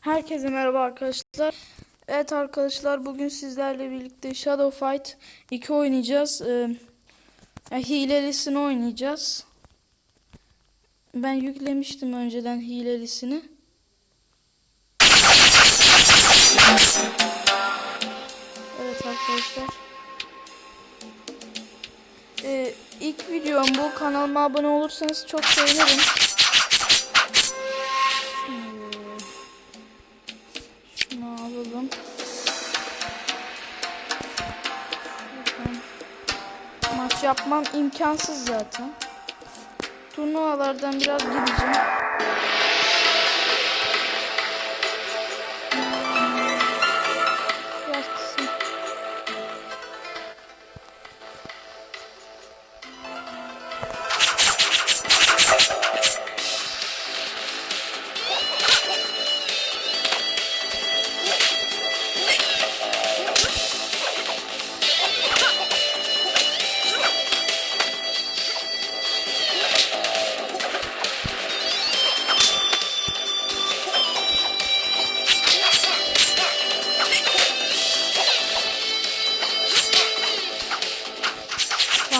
Herkese merhaba arkadaşlar. Evet arkadaşlar bugün sizlerle birlikte Shadow Fight 2 oynayacağız. Ee, hilelisini oynayacağız. Ben yüklemiştim önceden hilelisini. Evet arkadaşlar. Ee, ilk videom bu. Kanalıma abone olursanız çok sevinirim. Yapmam imkansız zaten. Turnuvalardan biraz gideceğim.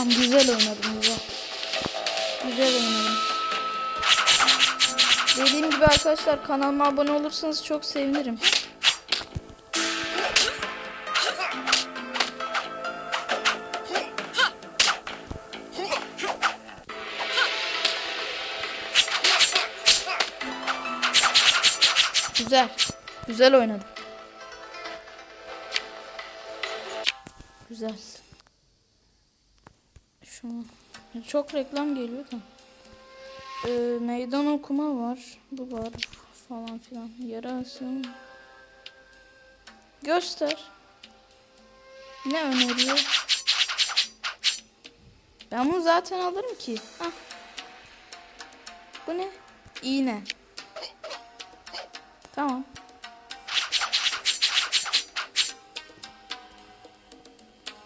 Tamam güzel oynadım güzel. Güzel oynadım. Dediğim gibi arkadaşlar kanalıma abone olursanız çok sevinirim. Güzel. Güzel oynadım. Güzel. Şunu. Çok reklam geliyor da. Ee, meydan okuma var. Bu var. Falan filan. Yarası. Göster. Ne öneriyor? Ben bunu zaten alırım ki. Hah. Bu ne? İğne. Tamam.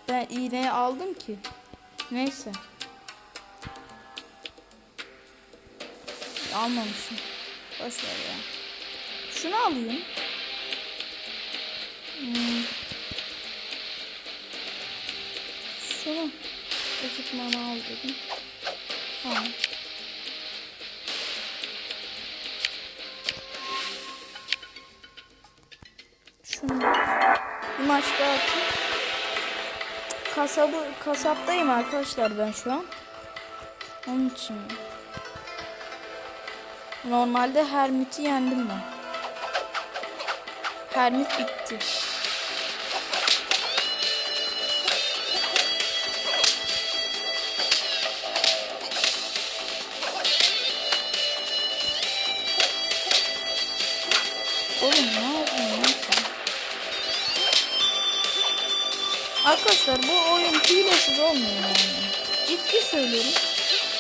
Ben iğneyi aldım ki. Neyse. Almamışım. Boş ver ya. Şunu alayım. Hmm. Şunu. Ekipmanı al dedim. Tamam. Şunu. Bir maç daha atayım. Kasabı, kasaptayım arkadaşlar ben şu an. Onun için. Normalde Hermit'i yendim ben. Hermit bitti. Oğlum ne yapıyorsun sen? Arkadaşlar bu oyun hilesiz olmuyor yani. Ciddi söylüyorum.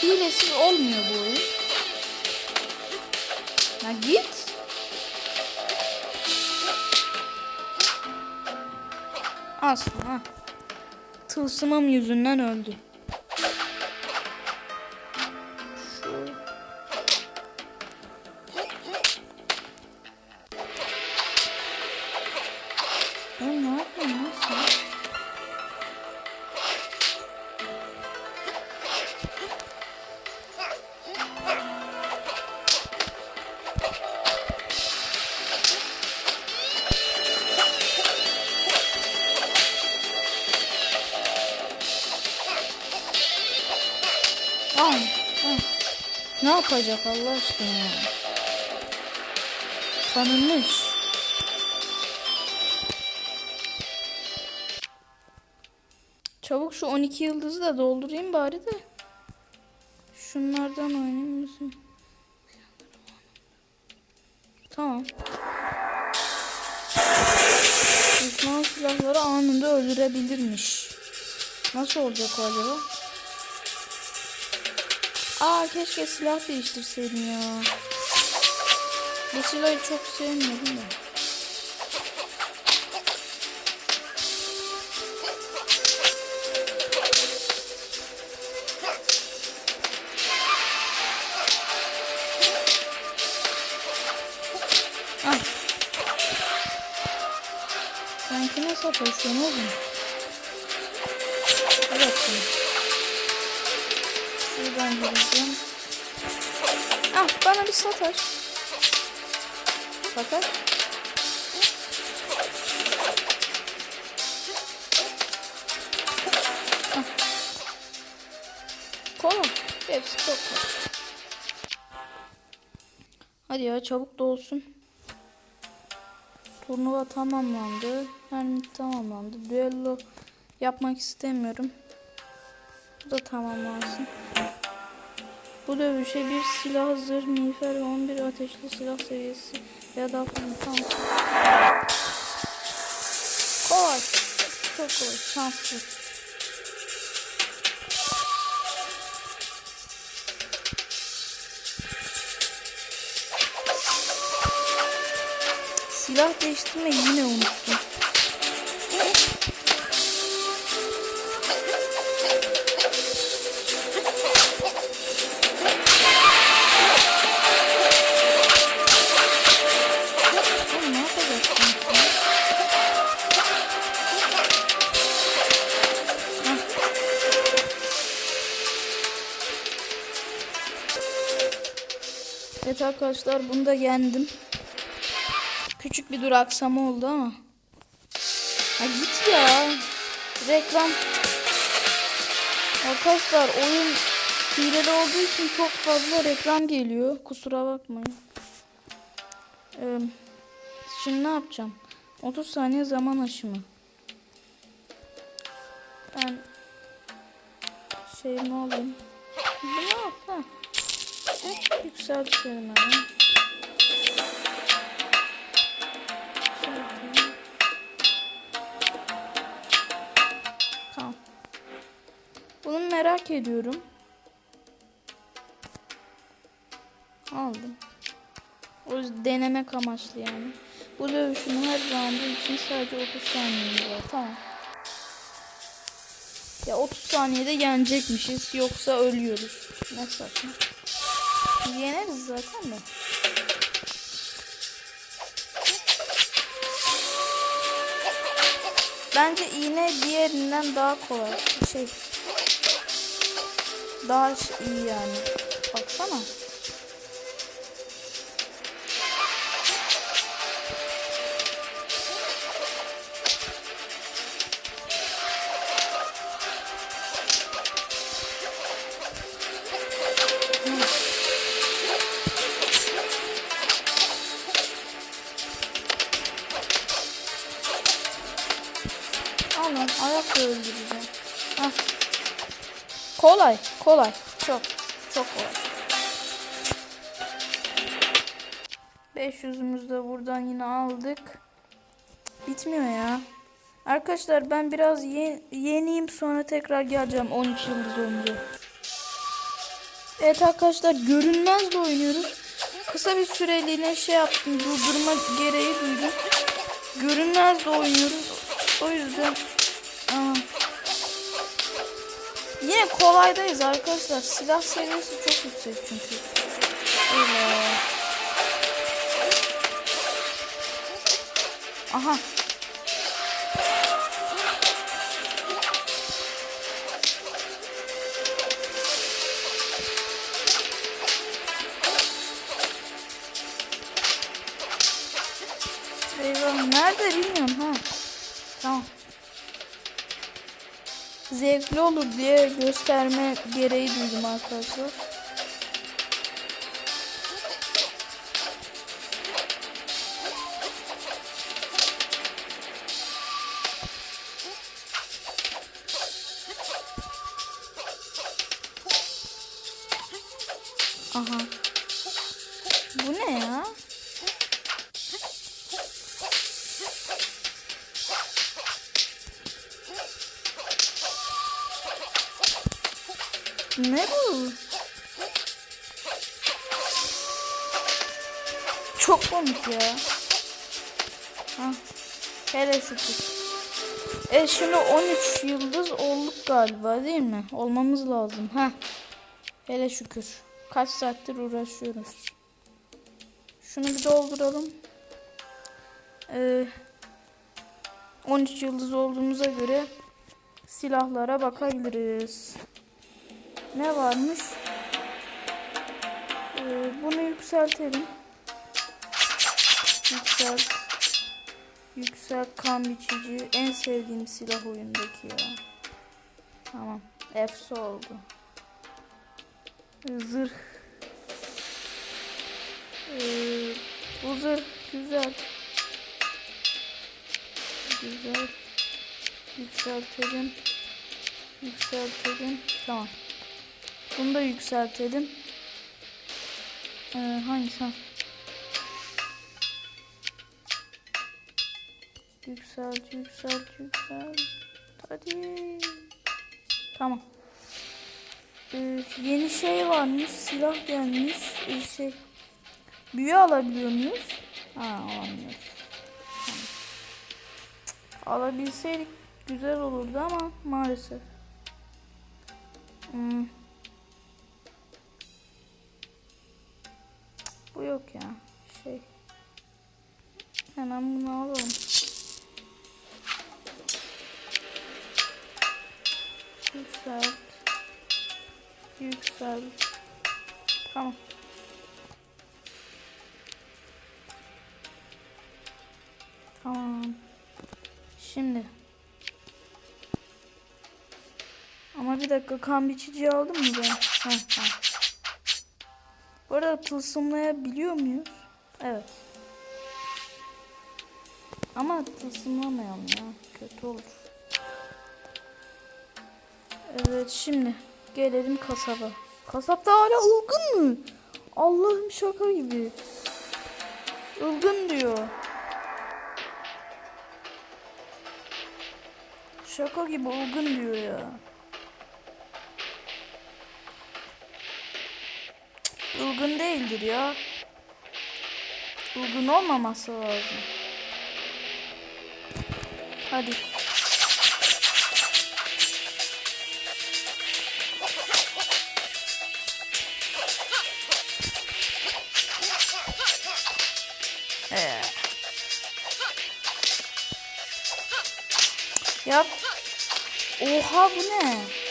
Hilesiz olmuyor bu oyun. Ya git. Aslında. Tılsımım yüzünden öldü. Al. al. Ne yapacak Allah aşkına? Tanınmış. Çabuk şu 12 yıldızı da doldurayım bari de. Şunlardan oynayayım mısın? Tamam. Düşman silahları anında öldürebilirmiş. Nasıl olacak acaba? Aa keşke silah değiştirseydim ya. Bu silahı çok sevmiyorum da. Ah. Sen kime satıyorsun oğlum? Evet. Şuradan gireceğim. Ah bana bir sataş. Sataş. Ah. Kola. Hepsi kolay. Hadi ya çabuk dolsun. Turnuva tamamlandı. Hermit tamamlandı. Düello yapmak istemiyorum. Bu da tamamlansın. Bu dövüşe bir silah, zırh, miğfer ve 11 ateşli silah seviyesi ya da fazla tamam. Kolay. Çok kolay. Şanslı. Silah değiştirmeyi yine unuttum. Evet arkadaşlar bunu da yendim. Küçük bir duraksama oldu ama. Ha git ya. Reklam. Arkadaşlar oyun hileli olduğu için çok fazla reklam geliyor. Kusura bakmayın. Ee, şimdi ne yapacağım? 30 saniye zaman aşımı. Ben şey ne olayım? Bu ne Yükseltelim hemen. Tamam. Bunu merak ediyorum. Aldım. O denemek amaçlı yani. Bu dövüşün her roundu için sadece 30 saniyemiz var. Tamam. Ya 30 saniyede yenecekmişiz yoksa ölüyoruz. Ne saçma. Yeneriz zaten de. Bence iğne diğerinden daha kolay. Şey. Daha iyi yani. Baksana. Kolay, kolay. Çok, çok kolay. 500'ümüzü de buradan yine aldık. Bitmiyor ya. Arkadaşlar ben biraz ye yeniyim sonra tekrar geleceğim 13 yıldız olunca. Evet arkadaşlar görünmezle oynuyoruz. Kısa bir süreliğine şey yaptım durdurma gereği duydum. Görünmezle oynuyoruz. O yüzden Aa. Yine kolaydayız arkadaşlar. Silah seviyesi çok yüksek çünkü. Öyle. Aha. Eyvah nerede bilmiyorum Zevkli olur diye gösterme gereği duydum arkadaşlar. Aha. Bu ne Ne bu? Çok komik ya. Hele şükür. E şimdi 13 yıldız olduk galiba değil mi? Olmamız lazım. Ha. Hele şükür. Kaç saattir uğraşıyoruz. Şunu bir dolduralım. Ee, 13 yıldız olduğumuza göre silahlara bakabiliriz. Ne varmış? Ee, bunu yükseltelim. Yükselt. Yükselt kan biçici. En sevdiğim silah oyundaki ya. Tamam. Efsi oldu. Zırh. Ee, bu zırh güzel. Güzel. Yükseltelim. Yükseltelim. Tamam. Bunu da yükseltelim. Ee, hangisi? Ha. Yükselt, yükselt, yükselt. Hadi. Tamam. Ee, yeni şey varmış. Silah gelmiş. Ee, şey. Büyü alabiliyor muyuz? Ha alamıyoruz. Tamam. Alabilseydik güzel olurdu ama maalesef. Hmm. Yok ya. Şey. Hemen bunu alalım. Yükselt. Yükselt. Tamam. Tamam. Şimdi. Ama bir dakika kan biçiciyi aldım mı ben? Heh, heh. Bu arada tılsımlayabiliyor muyuz? Evet. Ama tılsımlamayalım ya. Kötü olur. Evet şimdi gelelim kasaba. Kasapta hala ılgın mı? Allah'ım şaka gibi. Ilgın diyor. Şaka gibi ılgın diyor ya. Ilgın değildir ya. Ilgın olmaması lazım. Hadi. Ee. Yap. Oha bu ne?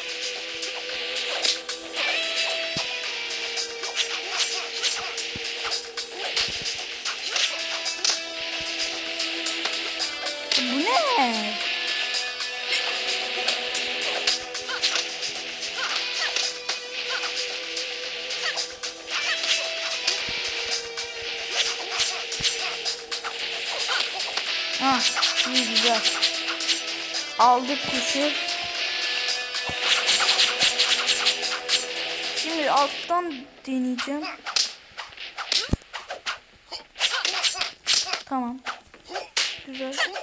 Ah, iyi güzel. Aldık kuşu. Şimdi alttan deneyeceğim. Tamam. Güzel.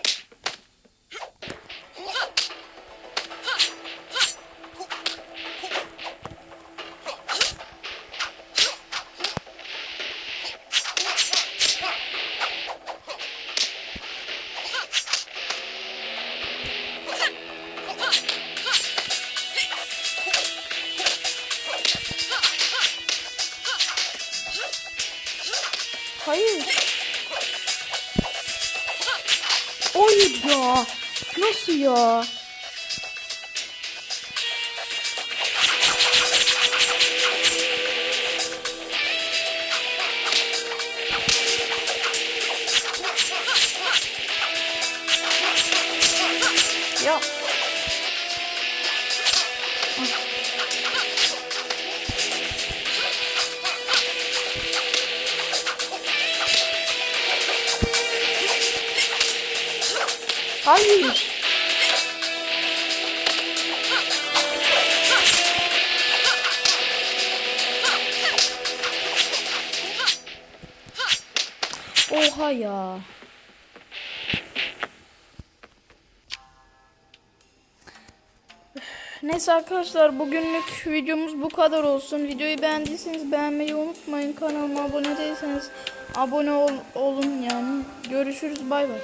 Oha ya. Neyse arkadaşlar bugünlük videomuz bu kadar olsun. Videoyu beğendiyseniz beğenmeyi unutmayın. Kanalıma abone değilseniz abone ol, olun yani. Görüşürüz bay bay.